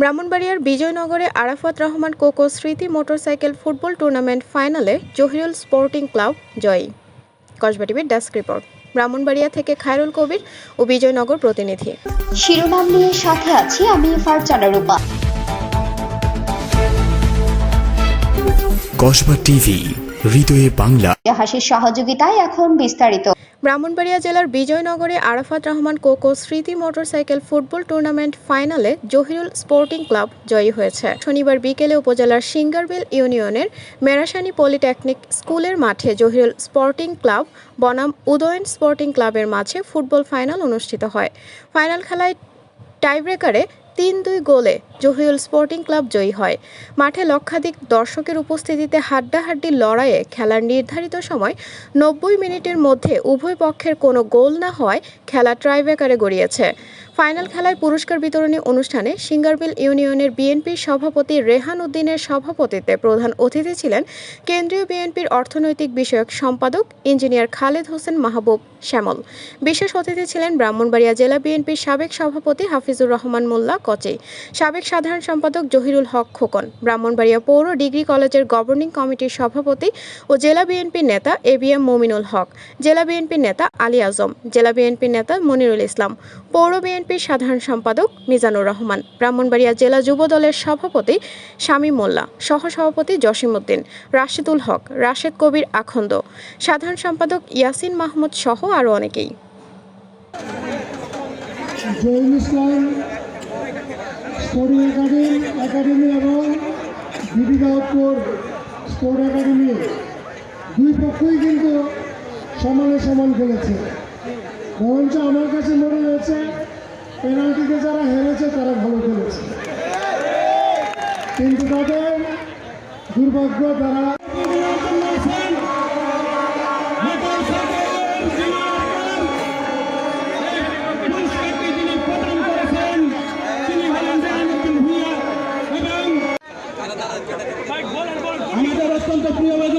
ব্রাহ্মণবাড়িয়ার বিজয়নগরে আরাফাত রহমান কোকো স্মৃতি মোটরসাইকেল ফুটবল টুর্নামেন্ট ফাইনালে জহিরুল স্পোর্টিং ক্লাব জয়ী। কসবা টিভির ডেস্ক রিপোর্ট। ব্রাহ্মণবাড়িয়া থেকে খায়রুল কবির ও বিজয়নগর প্রতিনিধি। শিরোনাম নিয়ে সাথে আছি আমি ফারজানা রূপা। কসবা টিভি হৃদয়ে বাংলা। হাসির সহযোগিতায় এখন বিস্তারিত। ব্রাহ্মণবাড়িয়া জেলার বিজয়নগরে আরাফাত রহমান কোকো স্মৃতি মোটরসাইকেল ফুটবল টুর্নামেন্ট ফাইনালে জহিরুল স্পোর্টিং ক্লাব জয়ী হয়েছে। শনিবার বিকেলে উপজেলার সিঙ্গারবিল ইউনিয়নের মেরাসানি পলিটেকনিক স্কুলের মাঠে জহিরুল স্পোর্টিং ক্লাব, বনাম উদয়ন স্পোর্টিং ক্লাবের মাঝে ফুটবল ফাইনাল অনুষ্ঠিত হয়। ফাইনাল খেলায় টাইব্রেকারে তিন দুই গোলে জহিরুল স্পোর্টিং ক্লাব জয়ী হয়। মাঠে লক্ষাধিক দর্শকের উপস্থিতিতে হাড্ডাহাড্ডি লড়াইয়ে খেলার নির্ধারিত সময় নব্বই মিনিটের মধ্যে উভয় পক্ষের কোনো গোল না হওয়ায় খেলা ট্রাইব্রেকারে গড়িয়েছে। ফাইনাল খেলায় পুরস্কার বিতরণী অনুষ্ঠানে সিঙ্গারবিল ইউনিয়নের বিএনপির সভাপতি রেহান উদ্দিনের সভাপতিত্বে প্রধান অতিথি ছিলেন কেন্দ্রীয় বিএনপির অর্থনৈতিক বিষয়ক সম্পাদক ইঞ্জিনিয়ার খালেদ হোসেন মাহবুব শ্যামল। বিশেষ অতিথি ছিলেন ব্রাহ্মণবাড়িয়া জেলা বিএনপির সাবেক সভাপতি হাফিজুর রহমান মোল্লা কচি। সাবেক সাধারণ সম্পাদক জহিরুল হক খোকন, ব্রাহ্মণবাড়িয়া পৌর ডিগ্রি কলেজের গভর্নিং কমিটির সভাপতি ও জেলা বিএনপির নেতা A B M Mominul Haque, জেলা বিএনপির নেতা আলী আজম, জেলা বিএনপির নেতা মনিরুল ইসলাম, পৌর বিএনপির সাধারণ সম্পাদক মিজানুর রহমান, ব্রাহ্মণবাড়িয়া জেলা যুব দলের সভাপতি শামীম মোল্লা, সহসভাপতি জসিম উদ্দিন, রাশেদুল হক, রাশেদ কবির আখন্দ, সাধারণ সম্পাদক ইয়াসিন মাহমুদ সহ আরও অনেকেই। ইসলাম স্পোর্টিং একাডেমি একাডেমি এবং দীপিকাপুর স্পোর্ট একাডেমি দুই পক্ষই কিন্তু সমানে সমান খেলেছে। বরঞ্চ আমার কাছে মনে হয়েছে, পেনাল্টিতে যারা হেরেছে তারা ভালো খেলেছে। কিন্তু তাদের দুর্ভাগ্য, তারা